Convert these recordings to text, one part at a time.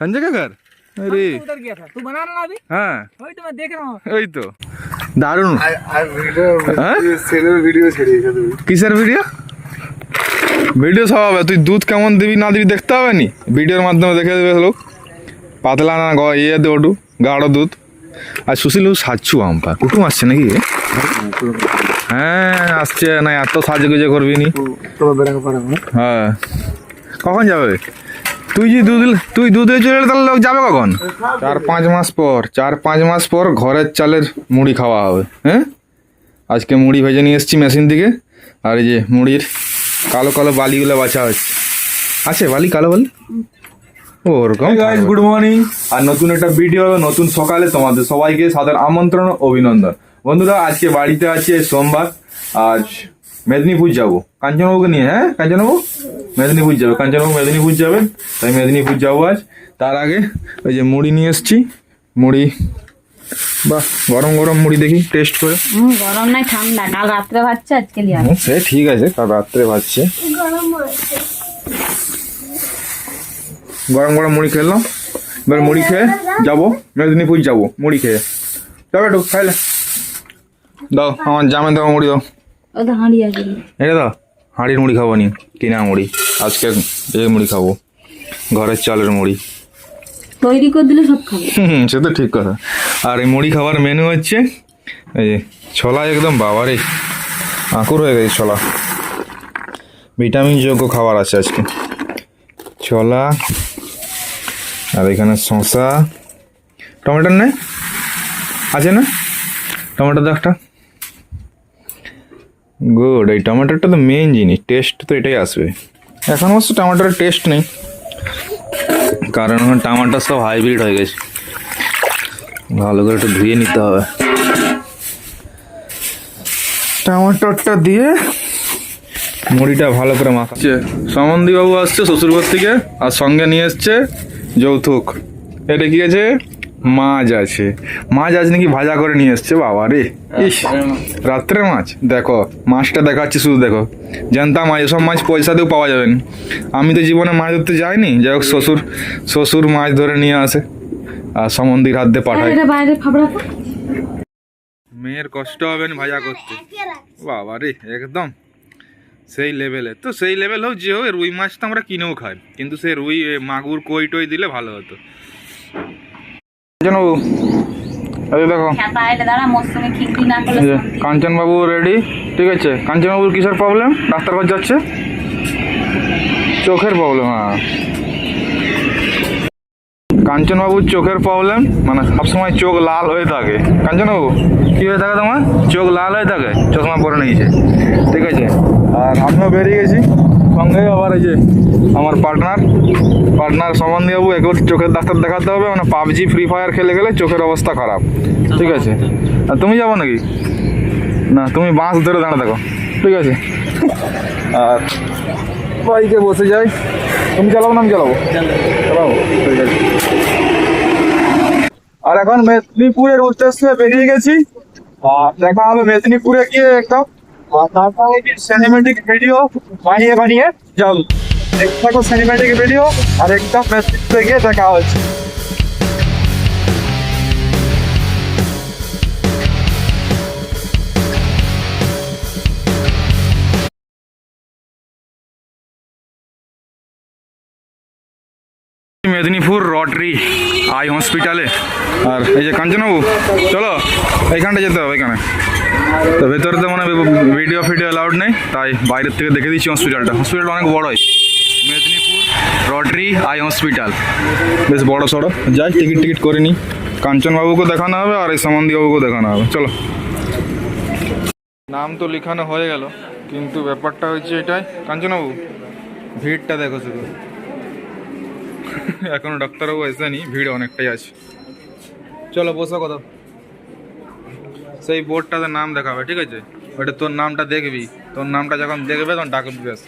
संजय का घर अरे उधर गया था तू बना रहा ना अभी हाँ वही तो मैं देख रहा हूँ ওই তো দারুণ আর ভিডিও হ্যাঁ? সেলের ভিডিও ছেড়িয়েছে তুমি কিসের ভিডিও ভিডিও সব হবে তুই দুধ কেমন দিবি না দিবি দেখতে হবে নি ভিডিওর মাধ্যমে দেখে দেবে লোক পাতলা না গ ইয়ে দে ওটু গাঢ় দুধ আর সুশীল সাচ্ছু আম্পা কুটুম আসছে নাকি হ্যাঁ আসছে না এত সাজগুজে করবি নি তোমার বেড়াকে পাঠাবো হ্যাঁ কখন যাবে তুই যে দুধ তুই দুধে চলে তাহলে লোক যাবে কখন? চার পাঁচ মাস পর চার পাঁচ মাস পর ঘরের চালের মুড়ি খাওয়া হবে হ্যাঁ? আজকে মুড়ি ভেজে নিয়ে এসেছি মেশিন থেকে আর এই যে মুড়ির কালো কালো বালিগুলো বাছা হচ্ছে। আছে বালি কালো বালি? ওরকম গুড মর্নিং আর নতুন একটা ভিডিও নতুন সকালে তোমাদের সবাইকে সাদর আমন্ত্রণ অভিনন্দন। বন্ধুরা আজকে বাড়িতে আছে সোমবার আজ মেদিনীপুর যাব। কাঞ্চনবাবুকে নিয়ে হ্যাঁ? কাঞ্চনবাবু? মেদিনীপুর যাবে। কাঞ্চনবাবু মেদিনীপুর যাবে তাই মেদিনীপুর যাব আজ। তার আগে ওই যে মুড়ি নিয়ে এসছি। মুড়ি বাহ গরম গরম মুড়ি দেখি টেস্ট করে। গরম নাই ঠান্ডা। কাল রাত্রে ভাবছে আজকে সে ঠিক আছে কাল রাত্রে ভাজছে। গরম গরম মুড়ি খেলাম এবার মুড়ি খেয়ে যাব মেদিনীপুর যাব মুড়ি খেয়ে। যাবে একটু খাইলে দাও আমার জামে দাও মুড়ি দাও। ও হাঁড়ি আছে। এটা দাও হাঁড়ির মুড়ি খাব নি কিনা মুড়ি। আজকে এই মুড়ি খাব। ঘরের চালের মুড়ি। তৈরি করে দিলে সব খাবে। হুম সে তো ঠিক কথা। আর এই মুড়ি খাবার মেনু হচ্ছে এই যে ছোলা একদম বাবারে আঁকুর হয়ে গেছে ছোলা। ভিটামিন যোগ্য খাবার আছে আজকে। ছোলা আর এখানে শসা। টমেটোর নেই আছে না? টমেটো একটা গুড এই টমেটোটা তো মেন জিনিস টেস্ট তো এটাই আসবে। এখন অবশ্য টমেটোর টেস্ট নেই। কারণ এখন টমাটো সব হাইব্রিড হয়ে গেছে। ভালো করে একটু ধুয়ে নিতে হবে। টমাটোরটা দিয়ে মুড়িটা ভালো করে মাখাচ্ছে সমন্দি বাবু আসছে শ্বশুরঘর থেকে আর সঙ্গে নিয়ে এসছে যৌতুক। এটা কি আছে? মাছ আছে। মাছ আজ নাকি ভাজা করে নিয়ে এসছে বাবা রে। ইস রাত্রে মাছ। দেখো মাছটা দেখাচ্ছি শুধু দেখো। জানতাম মাছ এসব মাছ পয়সা দিয়েও পাওয়া যাবে না। আমি তো জীবনে মাছ ধরতে যাইনি। যাই হোক শ্বশুর শ্বশুর মাছ ধরে নিয়ে আসে। আর সমন্দির হাত দিয়ে পাঠায়। মেয়ের কষ্ট হবে না ভাজা করতে। বাবা রে একদম। সেই লেভেলে তো সেই লেভেল হোক যে হোক রুই মাছ তো আমরা কিনেও খাই। কিন্তু সেই রুই মাগুর কই টই দিলে ভালো হতো। কাঞ্চনবাবু এই দেখো। কাঞ্চনবাবু রেডি ঠিক আছে? কাঞ্চনবাবুর কিসের প্রবলেম ডাক্তার কাছে যাচ্ছে? চোখের প্রবলেম হ্যাঁ। কাঞ্চনবাবুর চোখের প্রবলেম মানে সবসময় চোখ লাল হয়ে থাকে। কাঞ্চনবাবু কী হয়ে থাকে তোমার? চোখ লাল হয়ে থাকে চশমা পরে নিয়েছে ঠিক আছে? আর আমিও বেরিয়ে গেছি। সঙ্গে আবার এই যে আমার পার্টনার পার্টনার সম্বন্ধে বাবু একবার চোখের ডাক্তার দেখাতে হবে মানে পাবজি ফ্রি ফায়ার খেলে গেলে চোখের অবস্থা খারাপ। ঠিক আছে। আর তুমি যাব নাকি? না তুমি বাঁশ ধরে দাঁড়া থাকো ঠিক আছে। আর বাইকে বসে যাই। তুমি চালাবো না আমি চালাবো? চালাবো। ঠিক আছে। আর এখন মেদিনীপুরের উদ্দেশ্যে বেরিয়ে গেছি। আর দেখা হবে মেদিনীপুরে গিয়ে তারপরে সিনেমেটিক ভিডিও বানিয়ে বানিয়ে যাও দেখতে থাকো সিনেমেটিক ভিডিও আর একদম মেদিনীপুরে গিয়ে দেখা হচ্ছে মেদিনীপুর রটারি আই হসপিটালে আর এই যে কাঞ্চনবাবু চলো এইখানটা যেতে হবে এখানে তো ভেতরে তো মানে ভিডিও ফিডিও অ্যালাউড নেই, তাই বাইরের থেকে দেখে দিচ্ছি হসপিটালটা হসপিটালটা অনেক বড়ই। মেদিনীপুর, রটারি, আই হসপিটাল বেশ বড় সড়ো। যাই টিকিট টিকিট করে নিই। কাঞ্চনবাবুকে দেখানো হবে আর এই বাবুকেও দেখানো হবে। চলো। নাম তো লেখানো হয়ে গেল, কিন্তু ব্যাপারটা হচ্ছে এটাই। কাঞ্চনবাবু, ভিড়টা দেখো শুধু। এখনও ডাক্তারবাবু এসেনি, ভিড় অনেকটাই আছে। চলো, বসো কথা সেই বোর্ডটাতে নাম দেখাবে, ঠিক আছে? ওটা তোর নামটা দেখবি। তোর নামটা যখন দেখবে, তখন ডাকবি ব্যাস।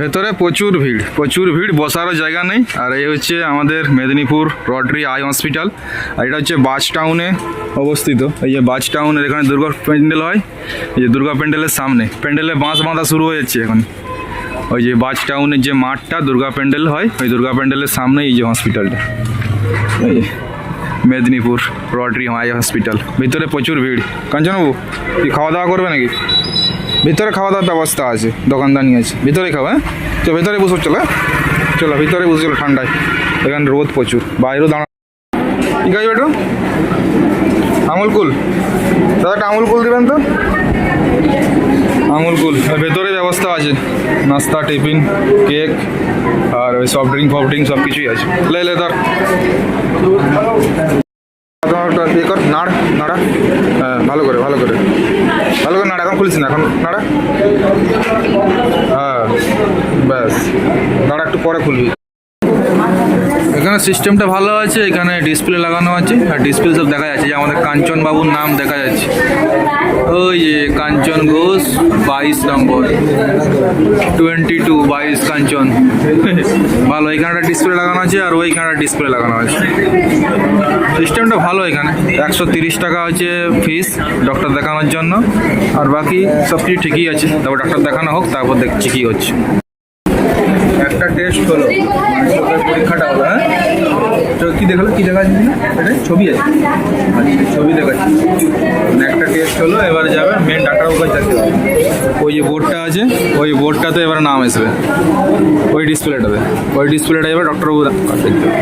ভেতরে প্রচুর ভিড় প্রচুর ভিড়, বসারও জায়গা নেই। আর এই হচ্ছে আমাদের মেদিনীপুর রটারি আই হসপিটাল। আর এটা হচ্ছে বাস টাউনে অবস্থিত। এই যে বাস টাউনের এখানে দুর্গা প্যান্ডেল হয়, এই যে দুর্গা প্যান্ডেলের সামনে। প্যান্ডেলে বাঁশ বাঁধা শুরু হয়ে যাচ্ছে এখন। ওই যে বাস টাউনের যে মাঠটা, দুর্গা প্যান্ডেল হয়, ওই দুর্গা প্যান্ডেলের সামনে এই যে হসপিটালটা। যে। Medinipur rotary eye hospital. ভিতরে প্রচুর ভিড়। কাঞ্চনবাবু, কি খাওয়া দাওয়া করবে নাকি? ভিতরে খাওয়া দাওয়ার ব্যবস্থা আছে দোকানদানি আছে। ভিতরে খাও হ্যাঁ? তো ভিতরে বসো, চলো হ্যাঁ? চলো, ভিতরে বসে চলো ঠান্ডায়। এখানে রোদ প্রচুর। বাইরেও দাঁড়া। ঠিক আছে বেটু আমুল কুল। দাদা আমুল কুল দেবেন তো? আমুল কুল ভেতরে ব্যবস্থা আছে। নাস্তা, টিফিন, কেক, আর ওই সফট ড্রিঙ্ক ফফট ড্রিঙ্ক সব কিছুই আছে। লে লে, ধর। ইয়ে কর, নাড়, নাড়া। হ্যাঁ ভালো করে ভালো করে। ভালো করে নাড়া, এখন খুলিস না, এখন নাড়া। হ্যাঁ ব্যাস। নাড়া একটু পরে খুলবি। এখানে সিস্টেমটা ভালো আছে, এখানে ডিসপ্লে লাগানো আছে, আর ডিসপ্লে সব দেখা যাচ্ছে যে আমাদের কাঞ্চন বাবুর নাম দেখা যাচ্ছে। ওই যে কাঞ্চন ঘোষ, বাইশ নম্বর টোয়েন্টি টু বাইশ কাঞ্চন। ভালো, এখানে ডিসপ্লে লাগানো আছে আর ওইখানে ডিসপ্লে লাগানো আছে। সিস্টেমটা ভালো এখানে। একশো তিরিশ টাকা হচ্ছে ফিস ডক্টর দেখানোর জন্য। আর বাকি সব কিছু ঠিকই আছে। তারপর ডাক্তার দেখানো হোক, তারপর দেখছি কী হচ্ছে। একটা টেস্ট হলো। পরীক্ষাটা হলো হ্যাঁ? চোখ কি দেখাল? কি দেখা যাচ্ছে এটা ছবি আছে। আচ্ছা ছবি দেখাচ্ছি। মানে একটা টেস্ট হলো এবার যাবে মেন ডাক্তারবাবু কাছে যেতে হবে ওই যে বোর্ডটা আছে ওই বোর্ডটাতে এবার নাম আসবে ওই ডিসপ্লেটাতে ওই ডিসপ্লেটা এবার ডক্টরবাবু দেখতে হবে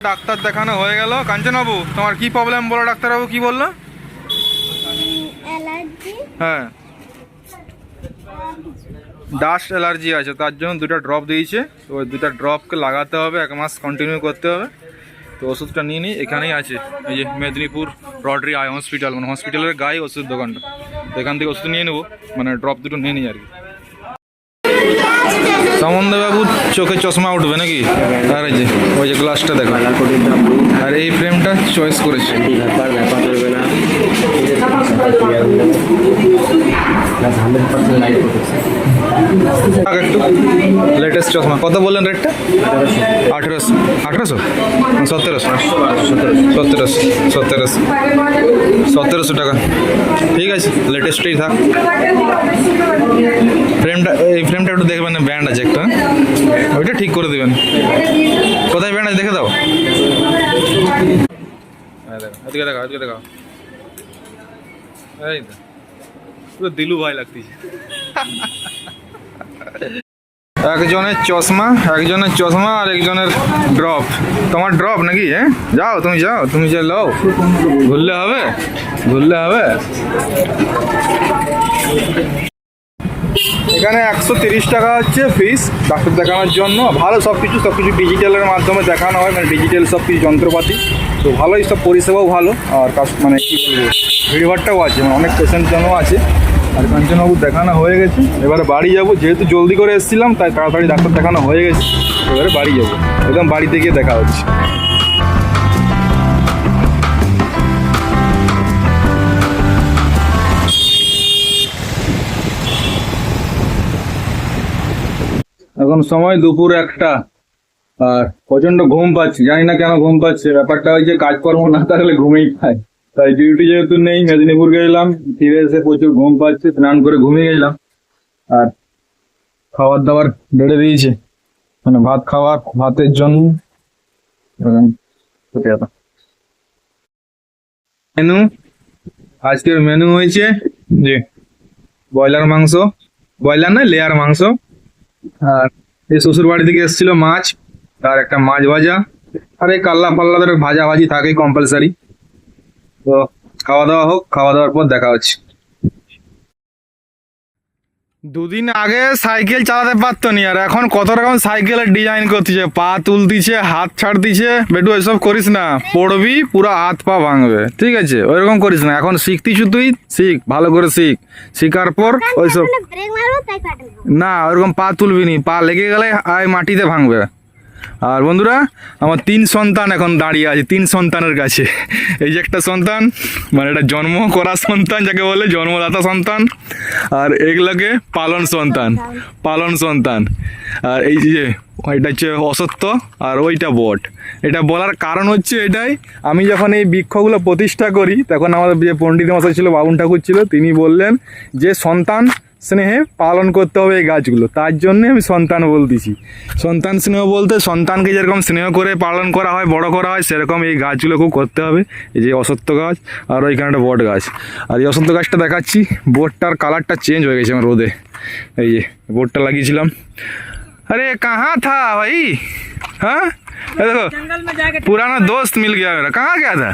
ডাক্তার দেখানো হয়ে গেল। কাঞ্চনবাবু তোমার কি প্রবলেম বলো? ডাক্তারবাবু কি বলল? অ্যালার্জি হ্যাঁ। ডাস্ট অ্যালার্জি আছে, তার জন্য দুটো ড্রপ দিয়েছে। তো ওই দুটো ড্রপকে লাগাতে হবে, এক মাস কন্টিনিউ করতে হবে। তো ওষুধটা নিয়ে নিই, এখানেই আছে। এই যে মেদিনীপুর রডরি আই হসপিটাল মানে হসপিটালের গায়ে ওষুধ দোকানটা। তো এখান থেকে ওষুধ নিয়ে নেব মানে ড্রপ দুটো নিয়ে নিই আর কি। বাবুর চোখে চশমা উঠবে নাকি? আর এই যে, ওই যে গ্লাসটা দেখো। আর এই ফ্রেমটা চয়েস করেছে। ব্যাপার না। লেটেস্ট চশমা। কত বললেন রেটটা আঠেরোশো। আঠেরোশো? সতেরোশো। সতেরোশো। সতেরোশো। সতেরোশো টাকা। ঠিক আছে লেটেস্টই থাক। ফ্রেমটা এই ফ্রেমটা একটু দেখবেন ব্যান্ড আছে একটা। ওইটা ঠিক করে দেবেন। কোথায় ব্যান্ড আছে? দেখে দাও। হ্যাঁ, দেখো, দেখাও। দিলু ভাই লাগতেছে। একজনের চশমা একজনের চশমা আর একজনের ড্রপ তোমার ড্রপ নাকি হ্যাঁ? যাও, তুমি যাও, তুমি যে লও। ঘুরলে হবে ঘুরলে হবে। এখানে একশো তিরিশ টাকা হচ্ছে ফিস ডাক্তার দেখানোর জন্য। ভালো সব কিছু সব কিছু ডিজিটালের মাধ্যমে দেখানো হয় মানে ডিজিটাল সব কিছু যন্ত্রপাতি। তো ভালোই, সব পরিষেবাও ভালো। আর মানে কী বলব? ভিড়ভাড়টাও আছে মানে অনেক পেশেন্ট আছে। আর কাঞ্চনবাবু দেখানো হয়ে গেছে। এবারে বাড়ি যাব, যেহেতু জলদি করে এসেছিলাম, তাই তাড়াতাড়ি ডাক্তার দেখানো হয়ে গেছে। এবারে বাড়ি যাব, একদম বাড়িতে গিয়ে দেখা হচ্ছে। এখন সময় দুপুর একটা। আর প্রচণ্ড ঘুম পাচ্ছে, জানি না কেন ঘুম পাচ্ছে। ব্যাপারটা হচ্ছে কাজকর্ম না থাকলে ঘুমেই পায়। তাই ডিউটি যেহেতু নেই, মেদিনীপুর গেলাম, ফিরে এসে প্রচুর ঘুম পাচ্ছে, স্নান করে ঘুমিয়ে গেলাম। আর খাবার দাবার বেড়ে দিয়েছে। মানে ভাত খাওয়া, ভাতের জন্য। মেনু? আজকের মেনু হয়েছে যে ব্রয়লার মাংস। ব্রয়লার না, লেয়ার মাংস। আর এই শ্বশুর বাড়ি থেকে এসেছিল মাছ, আর একটা মাছ ভাজা। আর এই কাল্লা পাল্লাদের ভাজা ভাজি থাকে কম্পালসারি তো খাওয়া দাওয়া হোক খাওয়া দাওয়ার পর দেখা হচ্ছে। দুদিন আগে সাইকেল চালাতে পারতো নি আর এখন কত রকম সাইকেলের ডিজাইন করতেছে পা তুলতিছে হাত ছাড় ছাড়তিছে বেটু এসব করিস না পড়বি পুরো হাত পা ভাঙবে ঠিক আছে? ওইরকম করিস না এখন শিখতিছু তুই শিখ ভালো করে শিখ। শিখার পর ওইসব না ওরকম পা তুলবি নি পা লেগে গেলে আয় মাটিতে ভাঙবে। আর বন্ধুরা, আমার তিন সন্তান এখন দাঁড়িয়ে আছে, তিন সন্তানের কাছে। এই যে একটা সন্তান মানে এটা জন্ম করা সন্তান, যাকে বলে জন্মদাতা সন্তান, আর এগুলোকে পালন সন্তান পালন সন্তান। আর এই যে, এটা হচ্ছে অসত্য, আর ওইটা বট। এটা বলার কারণ হচ্ছে এটাই, আমি যখন এই বৃক্ষগুলো প্রতিষ্ঠা করি, তখন আমাদের যে পণ্ডিত মশাই ছিল, বাবুন ঠাকুর ছিল, তিনি বললেন যে সন্তান স্নেহে পালন করতে হবে এই গাছগুলো। তার জন্যে আমি সন্তান বলতেছি সন্তান স্নেহ বলতে সন্তানকে যেরকম স্নেহ করে পালন করা হয়, বড় করা হয়, সেরকম এই গাছগুলো খুব করতে হবে। এই যে অসত্য গাছ, আর ওইখানে একটা বট গাছ। আর এই অসত্য গাছটা দেখাচ্ছি। বোটটার কালারটা চেঞ্জ হয়ে গেছে আমার রোদে। এই যে বোটটা লাগিয়েছিলাম। আরে কাহা থা ভাই? হ্যাঁ? देखो तो जंगल में जाके पुराना दोस्त मिल गया मेरा। कहाँ गया था?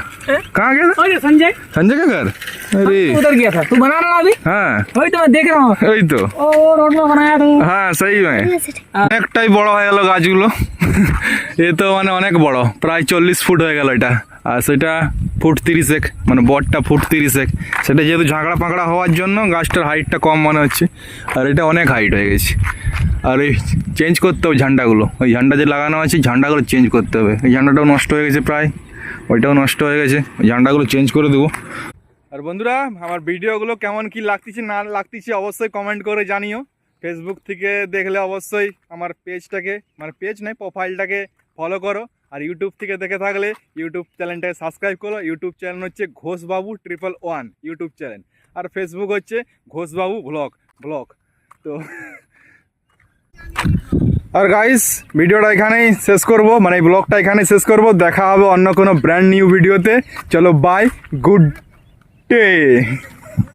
कहाँ गया था? संजय? संजय का घर? हाँ, अरे। उधर गया था। तू बना रहा अभी? हाँ। वही तो मैं देख रहा हूँ। वही तो। ओ रोड में बनाया तू। हाँ सही में। हाँ, एक टाइप बड़ा है गाछगुलो ये तो मैंने अनेक बड़ा। प्राय चालीस फुट हो गया আর সেটা ফুট তিরিশ এক মানে বটটা ফুট তিরিশ এক সেটা যেহেতু ঝাঁকড়া পাকড়া হওয়ার জন্য গাছটার হাইটটা কম মনে হচ্ছে, আর এটা অনেক হাইট হয়ে গেছে। আর এই চেঞ্জ করতে হবে ঝান্ডাগুলো। ওই ঝান্ডা যে লাগানো আছে ঝান্ডাগুলো চেঞ্জ করতে হবে। এই ঝান্ডাটাও নষ্ট হয়ে গেছে প্রায়, ওইটাও নষ্ট হয়ে গেছে। ওই ঝান্ডাগুলো চেঞ্জ করে দেবো। আর বন্ধুরা, আমার ভিডিওগুলো কেমন কি লাগতেছে, না লাগতেছে অবশ্যই কমেন্ট করে জানিও। ফেসবুক থেকে দেখলে অবশ্যই আমার পেজটাকে মানে পেজ নয় প্রোফাইলটাকে ফলো করো। আর ইউটিউব থেকে দেখে থাকলে ইউটিউব চ্যানেলটাকে সাবস্ক্রাইব করো। ইউটিউব চ্যানেল হচ্ছে Ghoshbabu triple one YouTube channel আর ফেসবুক হচ্ছে ঘোষবাবু ব্লগ ব্লগ তো আর গাইস ভিডিওটা এখানেই শেষ করব। মানে এই ব্লগটা এখানেই শেষ করব। দেখা হবে অন্য কোনো ব্র্যান্ড নিউ ভিডিওতে চলো বাই গুড ডে